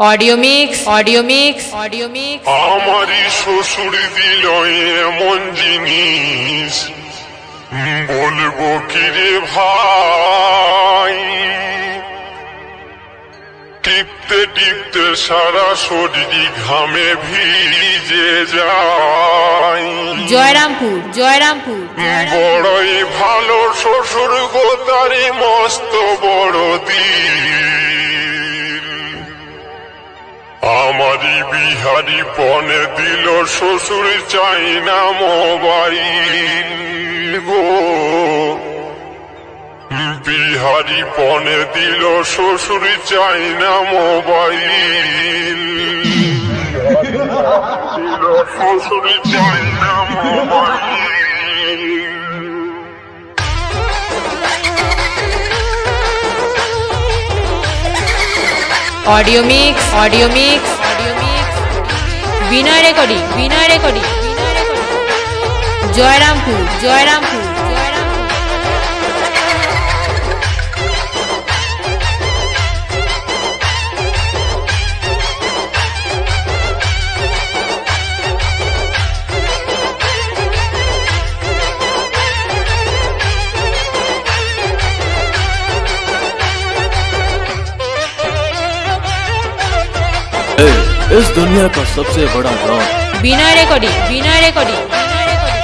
Audio mix audio mix audio mix আমারই শ্বশুর দিল এমন জিনিস। বলব কি রে ভাই? টিপতে টিপতে সারা শরীর ঘামে ভিজে যায়। জয়রামপুর জয়রামপুর। বড়ই ভালো শ্বশুর গোতারি মস্ত বড় দিল। আমারই বিহারি পনে দিল শ্বশুর চাই না মোবাইল গো। বিহারি পনে দিল শ্বশুর চাই না মোবাইল। দিল শ্বশুর চাই মোবাইল। মিক্স মিক্স মিক্স বিনয় রেকর্ডিং বিনয় রেকর্ডিং জয়রামপুর জয়রামপুর ए, इस दुनिया का सबसे बड़ा don Binoy recording Binoy recording Binoy recording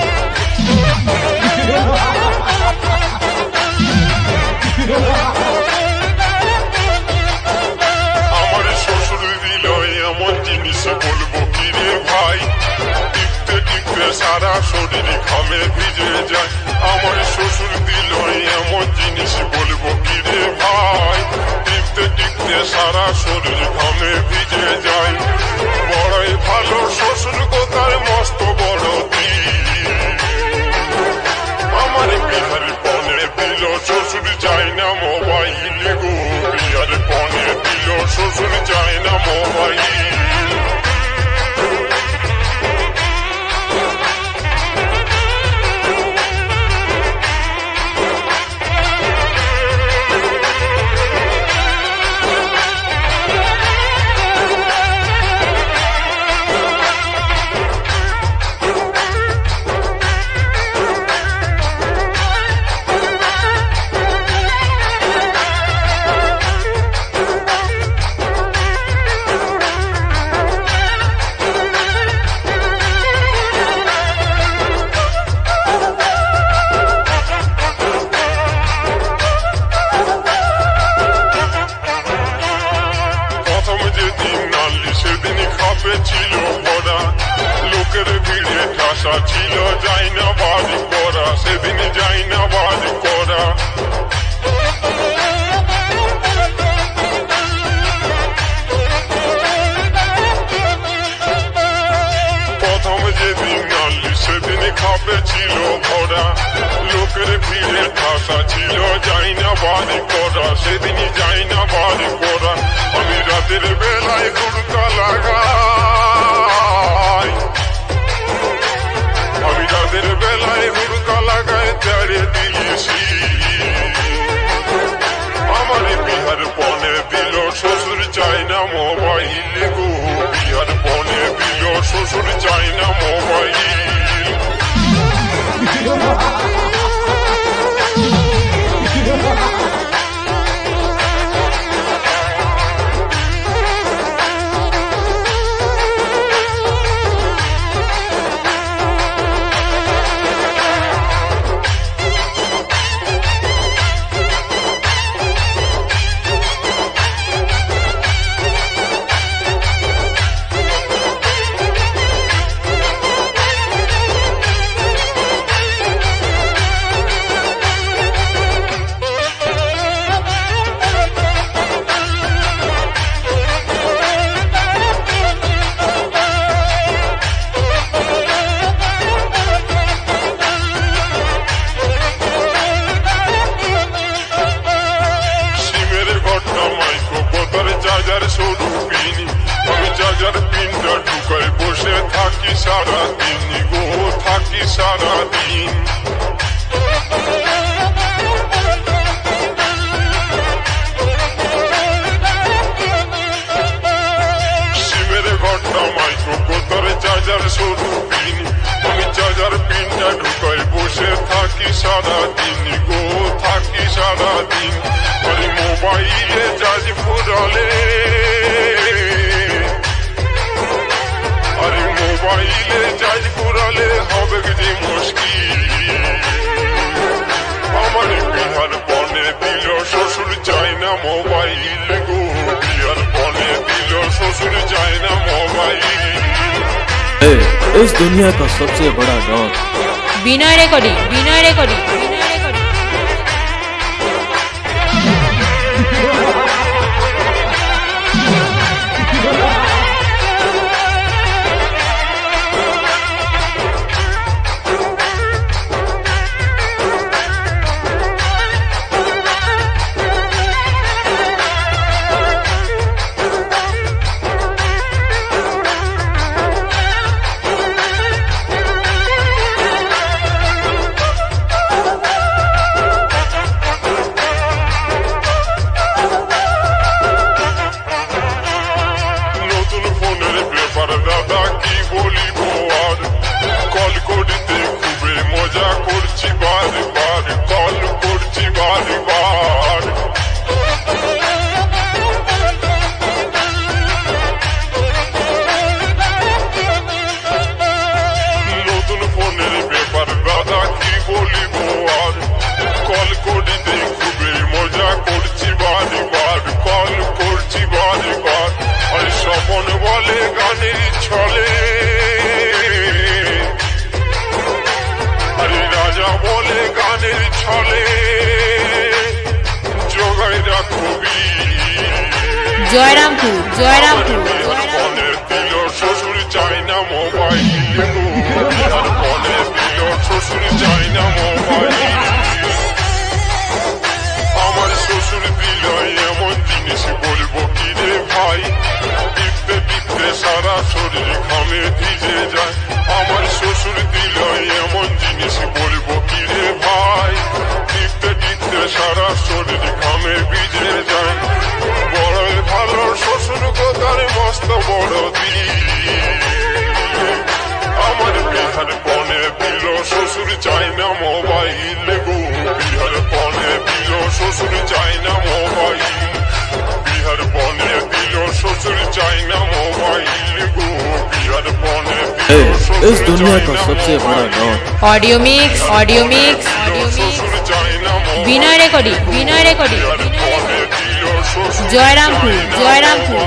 আমার শ্বশুর দিল এমন জিনিস বলবো কি রে ভাই টিপতে টিপতে সারা শরীর ঘামে ভিজে যায় আমার শ্বশুর দিল এমন জিনিস বলবো কি রে ভাই টিপতে টিপতে সারা শরীর ঘামে ভিজে ভিড়ে ছিল যাই না বাড়ি করা, সেদিন যাই না বাড়ি করা। প্রথম যেদিন নালি সেদিন খাপে ছিল ভরা। লোকের ভিড়ে ঠাসা ছিল, যাই না বাড়ি করা, সেদিন যাই না দিল শ্বশুর চাই না মোবাইল চার্জার পিনটা ঢুকাই বসে থাকি সারা দিন গো থাকি সারা দিন চার্জার শুরু পিন আমি চার্জার পিনটা ঢুকাই বসে থাকি সারা দিন গো থাকি সারা দিন মোবাইলে চার্জ ফুরালে ए, इस दुनिया का सबसे बड़ा डॉन बिना रिकॉर्डिंग बिना रिकॉर्डिंग না মোবাইল আমার শ্বশুর দিল এমন জিনিস বলব কি ভাই? টিপতে টিপতে সারা শরীর ঘামে ভিজে যায়। আমার শ্বশুর দিল এমন জিনিস বলব কি ভাই? টিপতে টিপতে সারা শরীর ঘামে ভিজে যায়। শ্বশুর গোদার মস্ত বড় দিল আমার বিহার বনে দিল শ্বশুর চাই না মোবাইল গো বিহার বনে দিল শ্বশুর চাই না মোবাইল বিহার বনে দিল শ্বশুর চাই না মোবাইল গো বিহার বনে ए, দিল শ্বশুর इस दुनिया চাই का না सबसे बड़ा mobile. Don audio mix audio mix audio mix শ্বশুর চাই না জয়রামপুর। জয়রামপুর